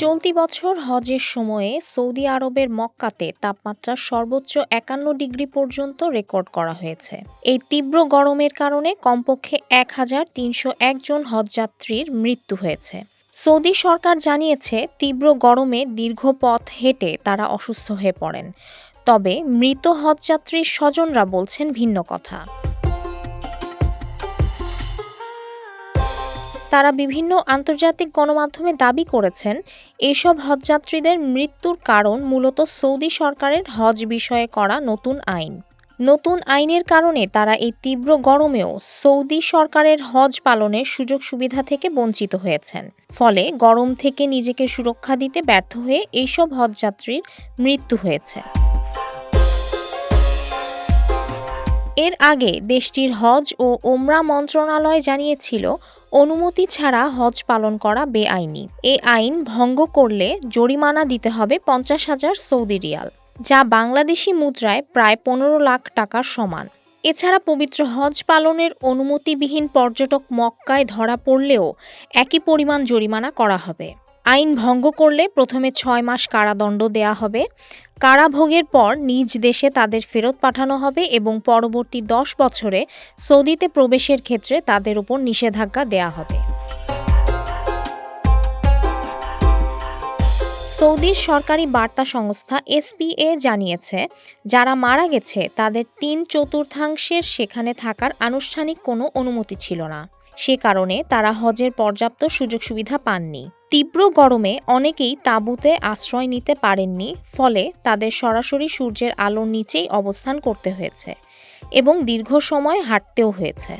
চলতি বছর হজের সময়ে সৌদি আরবের মক্কাতে তাপমাত্রা সর্বোচ্চ একান্ন ডিগ্রি পর্যন্ত রেকর্ড করা হয়েছে। এই তীব্র গরমের কারণে কমপক্ষে এক হাজার তিনশো একজন হজযাত্রীর মৃত্যু হয়েছে। সৌদি সরকার জানিয়েছে, তীব্র গরমে দীর্ঘ পথ হেঁটে তারা অসুস্থ হয়ে পড়েন। তবে মৃত হজযাত্রীর স্বজনরা বলছেন ভিন্ন কথা। তারা বিভিন্ন আন্তর্জাতিক গণমাধ্যমে দাবি করেছেন, এসব হজযাত্রীদের মৃত্যুর কারণ মূলত সৌদি সরকারের হজ বিষয়ে করা নতুন আইন। নতুন আইনের কারণে তারা এই তীব্র গরমেও সৌদি সরকারের হজ পালনের সুযোগ সুবিধা থেকে বঞ্চিত হয়েছেন। ফলে গরম থেকে নিজেকে সুরক্ষা দিতে ব্যর্থ হয়ে এইসব হজযাত্রীর মৃত্যু হয়েছে। এর আগে দেশটির হজ ও ওমরা মন্ত্রণালয় জানিয়েছিল, অনুমতি ছাড়া হজ পালন করা বেআইনি। এ আইন ভঙ্গ করলে জরিমানা দিতে হবে পঞ্চাশ হাজার সৌদি রিয়াল, যা বাংলাদেশি মুদ্রায় প্রায় পনেরো লাখ টাকার সমান। এছাড়া পবিত্র হজ পালনের অনুমতিবিহীন পর্যটক মক্কায় ধরা পড়লেও একই পরিমাণ জরিমানা করা হবে। আইন ভঙ্গ করলে প্রথমে ছয় মাস কারাদণ্ড দেয়া হবে। কারাভোগের পর নিজ দেশে তাদের ফেরত পাঠানো হবে এবং পরবর্তী দশ বছরে সৌদিতে প্রবেশের ক্ষেত্রে তাদের উপর নিষেধাজ্ঞা দেয়া হবে। সৌদির সরকারি বার্তা সংস্থা এসপিএ জানিয়েছে, যারা মারা গেছে, তাদের তিন চতুর্থাংশের সেখানে থাকার আনুষ্ঠানিক কোনো অনুমতি ছিল না। সে কারণে তারা হজের পর্যাপ্ত সুযোগ সুবিধা পাননি। তীব্র গরমে অনেকেই তাঁবুতে আশ্রয় নিতে পারেননি, ফলে তাদের সরাসরি সূর্যের আলোর নিচেই অবস্থান করতে হয়েছে এবং দীর্ঘ সময় হাঁটতেও হয়েছে।